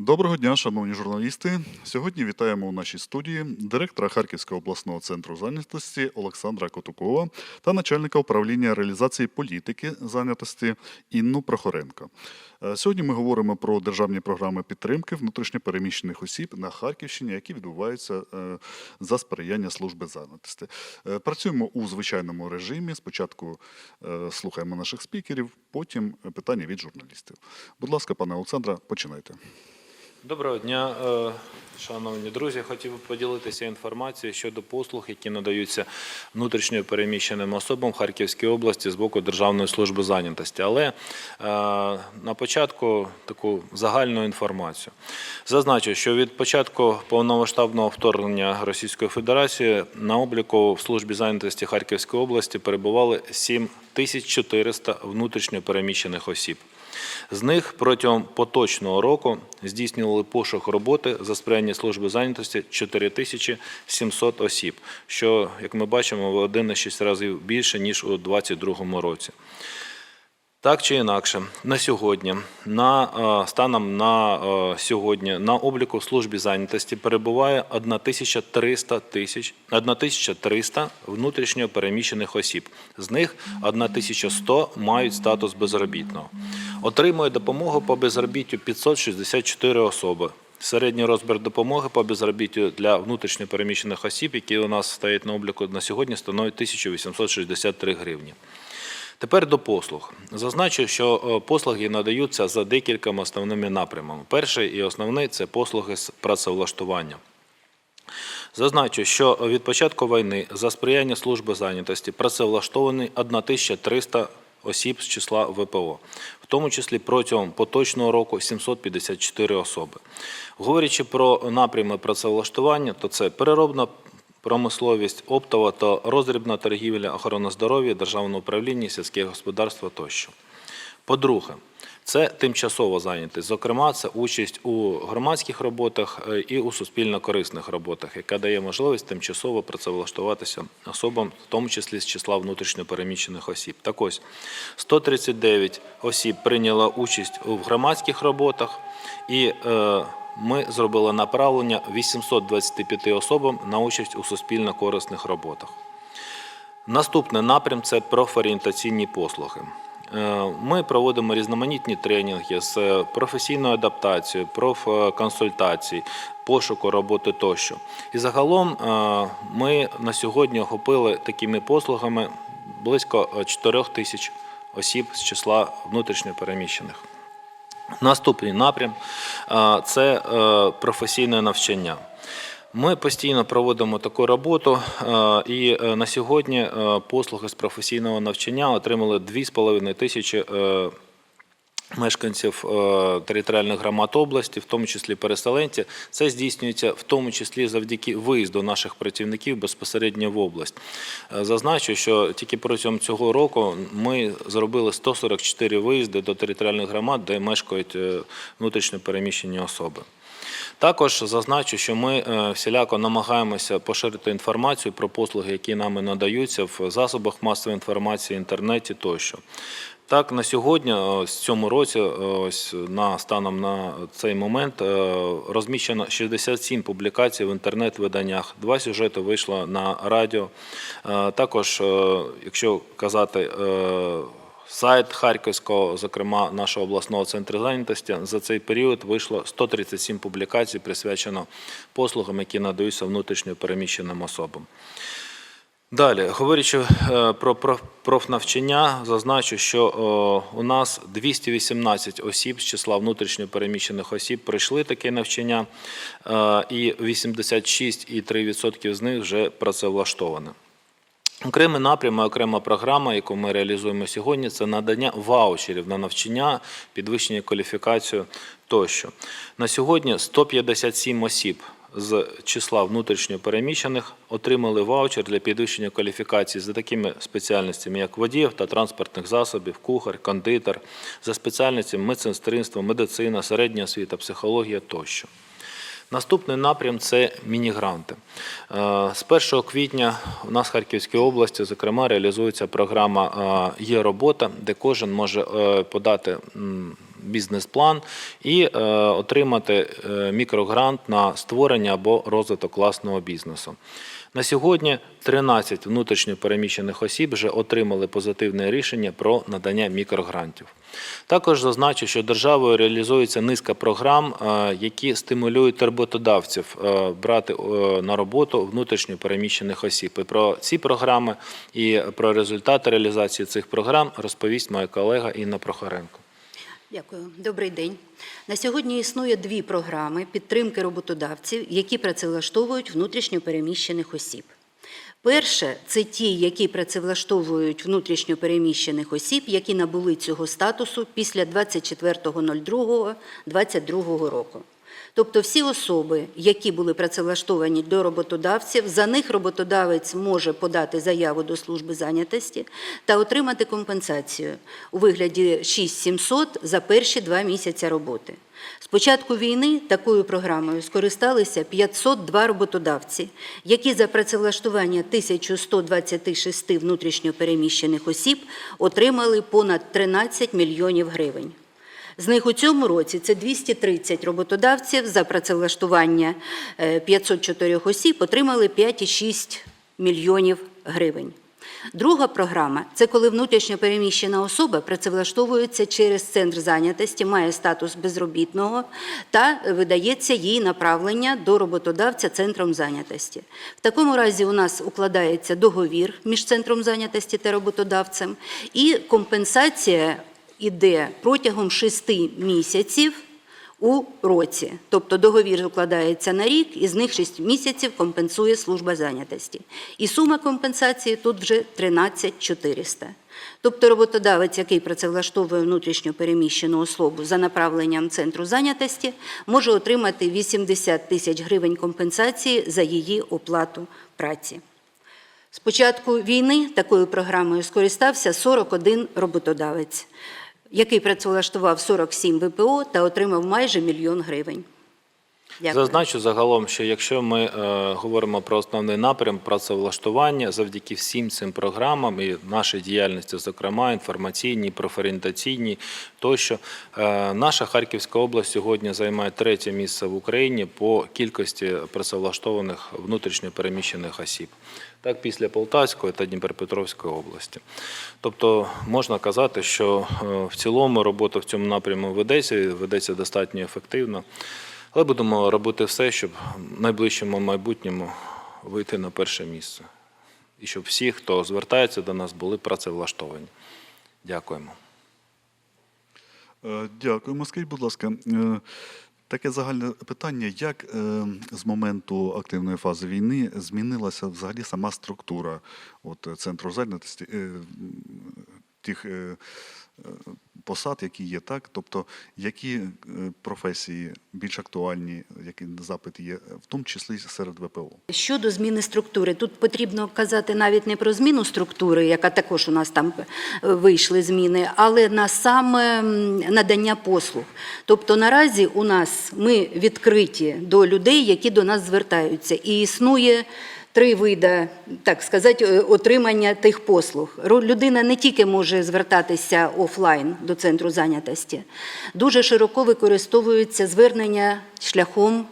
Доброго дня, шановні журналісти. Сьогодні вітаємо у нашій студії директора Харківського обласного центру зайнятості Олександра Котукова та начальника управління реалізації політики зайнятості Інну Прохоренко. Е, Сьогодні ми говоримо про державні програми підтримки внутрішньопереміщених осіб на Харківщині, які відбуваються е, за сприяння служби зайнятості. Е, Працюємо у звичайному режимі. Спочатку слухаємо наших спікерів, потім питання від журналістів. Будь ласка, пане Олександре, починайте. Доброго дня, е, шановні друзі. Хотів би поділитися інформацією щодо послуг, які надаються внутрішньо переміщеним особам в Харківській області з боку Державної служби зайнятості. Але е, на початку таку загальну інформацію. Зазначу, що від початку повномасштабного вторгнення Російської Федерації на обліку в службі зайнятості Харківської області перебували 7400 внутрішньо переміщених осіб. З них протягом поточного року здійснювали пошук роботи за сприяння служби зайнятості 4700 осіб, що, як ми бачимо, в 1,6 разів більше ніж у 2022 році. Так чи інакше, на сьогодні, на е, станом на е, сьогодні, на обліку в службі зайнятості перебуває 1300 тисяч 1300 внутрішньо переміщених осіб. З них 1100 мають статус безробітного. Отримує допомогу по безробіттю 564 особи. Середній розмір допомоги по безробіттю для внутрішньо переміщених осіб, які у нас стоять на обліку на сьогодні, становить 1863 гривні. Тепер до послуг. Зазначу, що е, послуги надаються за декількома основними напрямами. Перший і основний це послуги з працевлаштування. Зазначу, що від початку війни за сприяння служби зайнятості працевлаштовані 1300 осіб з числа ВПО, в тому числі протягом поточного року 754 особи. Говорячи про напрями працевлаштування, то це переробна промисловість, оптова та роздрібна торгівля, охорона здоров'я, державне управління, сільське господарство тощо. По-друге, це тимчасова зайнятість. Зокрема, це участь у громадських роботах е, і у суспільно-корисних роботах, яка дає можливість тимчасово працевлаштуватися особам, в тому числі з числа внутрішньопереміщених осіб. Так ось 139 осіб прийняло участь у громадських роботах і е, ми зробили направлення 825 особам на участь у суспільно-корисних роботах. Наступний напрям це профорієнтаційні послуги. Е, Ми проводимо різноманітні тренінги з професійною адаптацією, профконсультацій, пошуку роботи тощо. І загалом е, ми на сьогодні охопили такими послугами близько 4 тисяч осіб з числа внутрішньо переміщених. Наступний напрям це е, професійне навчання. Ми постійно проводимо таку роботу, і е, на сьогодні е, послуги з професійного навчання отримали 2,5 тисячі мешканців е, територіальних громад області, в тому числі переселенці. Це здійснюється в тому числі завдяки виїзду наших працівників безпосередньо в область. Е, Зазначу, що тільки протягом цього року ми зробили 144 виїзди до територіальних громад, де мешкають е, внутрішньо переміщені особи. Також зазначу, що ми всіляко намагаємося поширити інформацію про послуги, які нами надаються в засобах масової інформації, інтернеті тощо. Так, на сьогодні, ось в цьому році, е, ось на станом на цей момент, е, розміщено 67 публікацій в інтернет-виданнях. Два сюжети вийшло на радіо. Е, Також, е, якщо казати е, Сайт Харківського, зокрема нашого обласного центру зайнятості, за цей період вийшло 137 публікацій, присвячено послугам, які надаються внутрішньо переміщеним особам. Далі, говорячи е, про профнавчання, зазначу, що е, у нас 218 осіб з числа внутрішньо переміщених осіб пройшли таке навчання, е, і 86,3% з них вже працевлаштовані. Окремий напрям, окрема програма, яку ми реалізуємо сьогодні, це надання ваучерів на навчання, підвищення кваліфікацію тощо. На сьогодні 157 осіб з числа внутрішньо переміщених отримали ваучер для підвищення кваліфікації за такими спеціальностями, як водіїв та транспортних засобів, кухар, кондитер, за спеціальностями медсестринство, медицина, середня освіта, психологія тощо. Наступний напрям це міні-гранти. Е, З 1 квітня у нас в Харківській області, зокрема, реалізується програма е, Є робота, де кожен може е, подати бізнес-план і е, отримати е, мікрогрант на створення або розвиток власного бізнесу. На сьогодні 13 внутрішньо переміщених осіб вже отримали позитивне рішення про надання мікрогрантів. Також зазначу, що державою реалізується низка програм, е, які стимулюють роботодавців брати на роботу внутрішньо переміщених осіб. І про ці програми і про результати реалізації цих програм розповість моя колега Інна Прохоренко. Дякую. Добрий день. На сьогодні існує дві програми підтримки роботодавців, які працевлаштовують внутрішньо переміщених осіб. Перше це ті, які працевлаштовують внутрішньо переміщених осіб, які набули цього статусу після 24.02.2022 року. Тобто всі особи, які були працевлаштовані до роботодавців, за них роботодавець може подати заяву до служби зайнятості та отримати компенсацію у вигляді 6700 за перші два місяці роботи. З початку війни такою програмою скористалися 502 роботодавці, які за працевлаштування 1126 внутрішньопереміщених осіб отримали понад 13 мільйонів гривень. З них у цьому році це 230 роботодавців за працевлаштування е, 504 осіб отримали 5,6 мільйонів гривень. Друга програма це коли внутрішньо переміщена особа працевлаштовується через центр зайнятості, має статус безробітного та видається їй направлення до роботодавця центром зайнятості. В такому разі у нас укладається договір між центром зайнятості та роботодавцем, і компенсація іде протягом шести місяців у році. Тобто договір укладається на рік, і з них 6 місяців компенсує служба зайнятості. І сума компенсації тут вже 13 400. Тобто роботодавець, який працевлаштовує внутрішньо переміщену особу за направленням центру зайнятості, може отримати 80 тисяч гривень компенсації за її оплату праці. З початку війни такою програмою скористався 41 роботодавець, який працевлаштував 47 ВПО та отримав майже мільйон гривень. Дякую. Зазначу загалом, що якщо ми е, говоримо про основний напрям працевлаштування, завдяки всім цим програмам і нашій діяльності, зокрема інформаційній, профорієнтаційній, тощо е, наша Харківська область сьогодні займає третє місце в Україні по кількості працевлаштованих внутрішньо переміщених осіб. Так, після Полтавської та Дніпропетровської області. Тобто можна казати, що е, в цілому робота в цьому напряму ведеться, і ведеться достатньо ефективно. Але будемо робити все, щоб в найближчому майбутньому вийти на перше місце. І щоб всі, хто звертається до нас, були працевлаштовані. Дякуємо. Е, Дякуємо. Скажіть, будь ласка, е, таке загальне питання: як е, з моменту активної фази війни змінилася взагалі сама структура от, центру зайнятості, е, тих е, посад, які є, так? Тобто, які е, професії більш актуальні, які запит є, в тому числі серед ВПО? Щодо зміни структури, тут потрібно казати навіть не про зміну структури, яка також у нас там е, вийшли зміни, але на саме надання послуг. Тобто наразі у нас ми відкриті до людей, які до нас звертаються, і існує. Три види, так сказати, е, отримання тих послуг. Людина не тільки може звертатися офлайн до центру зайнятості, дуже широко використовуються звернення шляхом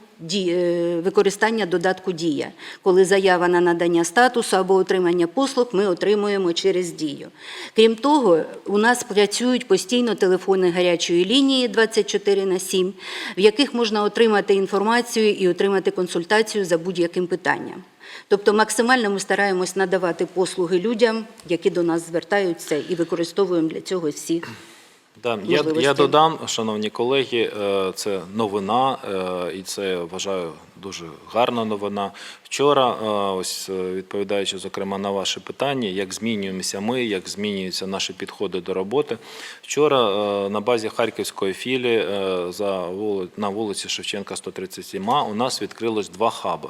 використання додатку Дія. Коли заява на надання статусу або отримання послуг, ми отримуємо через дію. Крім того, у нас працюють постійно телефони гарячої лінії 24 на 7, в яких можна отримати інформацію і отримати консультацію за будь-яким питанням. Тобто максимально ми стараємось надавати послуги людям, які до нас звертаються, і використовуємо для цього всі Да, я, я додам, шановні колеги, е, це новина, е, і це я вважаю дуже гарна новина. Вчора, е, ось відповідаючи зокрема на ваше питання, як змінюємося ми, як змінюються наші підходи до роботи. Вчора на базі Харківської філії за на вулиці Шевченка 137 у нас відкрилось два хаби.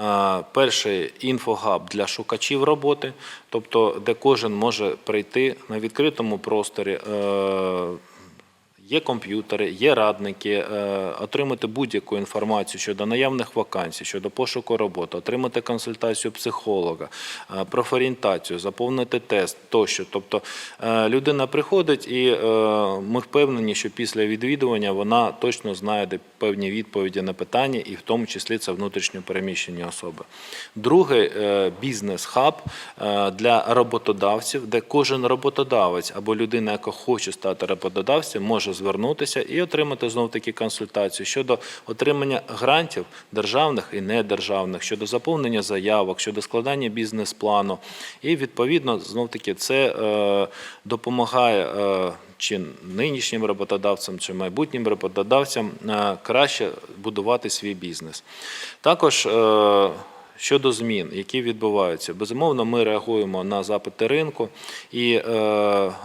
Е, Перший інфогаб для шукачів роботи, тобто де кожен може прийти на відкритому просторі. Є комп'ютери, є радники, е, отримати будь-яку інформацію щодо наявних вакансій, щодо пошуку роботи, отримати консультацію психолога, е, профорієнтацію, заповнити тест тощо. Тобто е, людина приходить, і ми впевнені, що після відвідування вона точно знайде певні відповіді на питання, і в тому числі це внутрішньо переміщені особи. Другий бізнес-хаб для роботодавців, де кожен роботодавець або людина, яка хоче стати роботодавцем, може звернутися і отримати знов таки консультацію щодо отримання грантів державних і недержавних, щодо заповнення заявок, щодо складання бізнес-плану. І відповідно знов таки це е, допомагає. е, чи нинішнім роботодавцям, чи майбутнім роботодавцям е, краще будувати свій бізнес. Також е, щодо змін, які відбуваються, безумовно, ми реагуємо на запити ринку. І е,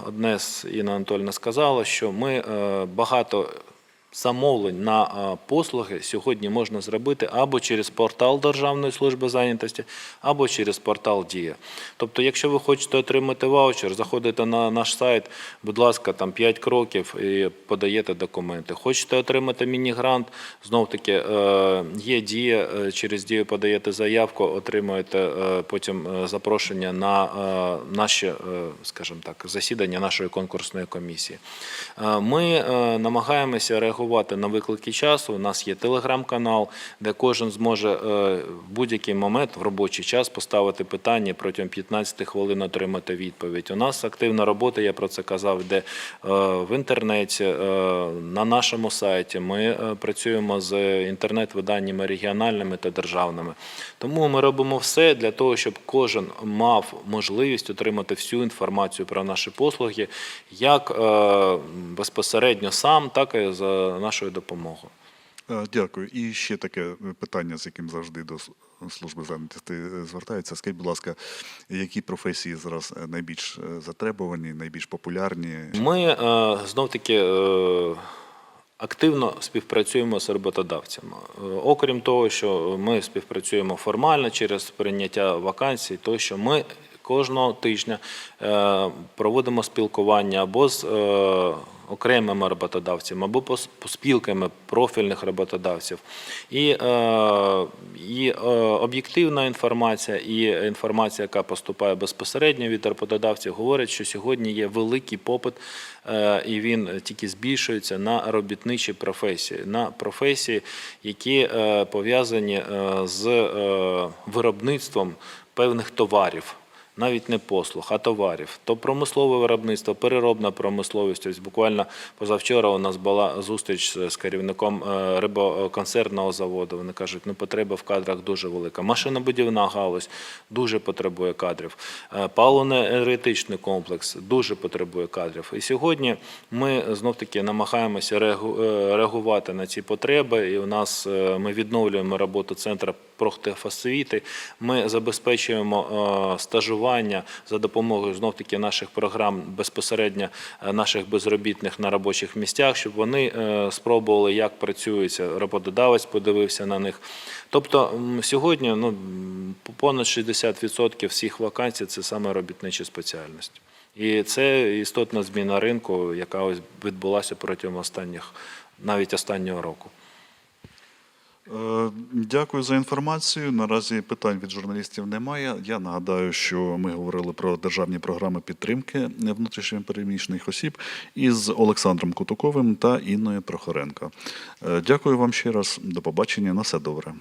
одне з Інна Анатольна сказала, що ми е, багато. Замовлень на послуги сьогодні можна зробити або через портал Державної служби зайнятості, або через портал Дія. Тобто, якщо ви хочете отримати ваучер, заходите на наш сайт, будь ласка, там 5 кроків і подаєте документи. Хочете отримати міні-грант, знов таки е, є дія, е, через дію подаєте заявку, отримуєте е, потім запрошення на наші, скажімо так, засідання нашої конкурсної комісії. Ми намагаємося реагувати на виклики часу. У нас є телеграм-канал, де кожен зможе е, в будь-який момент в робочий час поставити питання протягом 15 хвилин отримати відповідь. У нас активна робота, я про це казав, де е, в інтернеті, е, на нашому сайті. Ми працюємо з інтернет-виданнями регіональними та державними. Тому ми робимо все для того, щоб кожен мав можливість отримати всю інформацію про наші послуги, як безпосередньо сам, так і за нашою допомогою. Е, Дякую. І ще таке питання, з яким завжди до служби зайнятості звертаються. Скажіть, будь ласка, які професії зараз е, найбільш е, затребувані, найбільш популярні? Ми знов таки активно співпрацюємо з роботодавцями. Окрім того, що ми співпрацюємо формально через прийняття вакансій, то що ми кожного тижня проводимо спілкування або з окремими роботодавцями, або пос- по спілками профільних роботодавців. І, е, і е, об'єктивна інформація, і інформація, яка поступає безпосередньо від роботодавців, говорить, що сьогодні є великий попит, е, і він тільки збільшується на робітничі професії, на професії, які пов'язані з виробництвом певних товарів навіть не послуг, а товарів. То промислове виробництво, переробна промисловість. Ось буквально позавчора у нас була зустріч з- керівником е, рибоконсервного заводу. Вони кажуть, ну потреба в кадрах дуже велика. Машинобудівна галузь дуже потребує кадрів. Е, Паливно-енергетичний комплекс дуже потребує кадрів. І сьогодні ми знов таки намагаємося е, реагувати на ці потреби. І у нас ми відновлюємо роботу центру профтехосвіти. Ми забезпечуємо е, стажування за допомогою знов таки наших програм безпосередньо е, наших безробітних на робочих місцях, щоб вони е, спробували, як працюється. Роботодавець подивився на них. Тобто сьогодні ну, понад 60% всіх вакансій це саме робітничі спеціальності. І це істотна зміна ринку, яка ось відбулася протягом останніх, навіть останнього року. Е, Дякую за інформацію. Наразі питань від журналістів немає. Я нагадаю, що ми говорили про державні програми підтримки внутрішньопереміщених осіб із Олександром Кутуковим та Інною Прохоренко. Е, Дякую вам ще раз. До побачення. На все добре.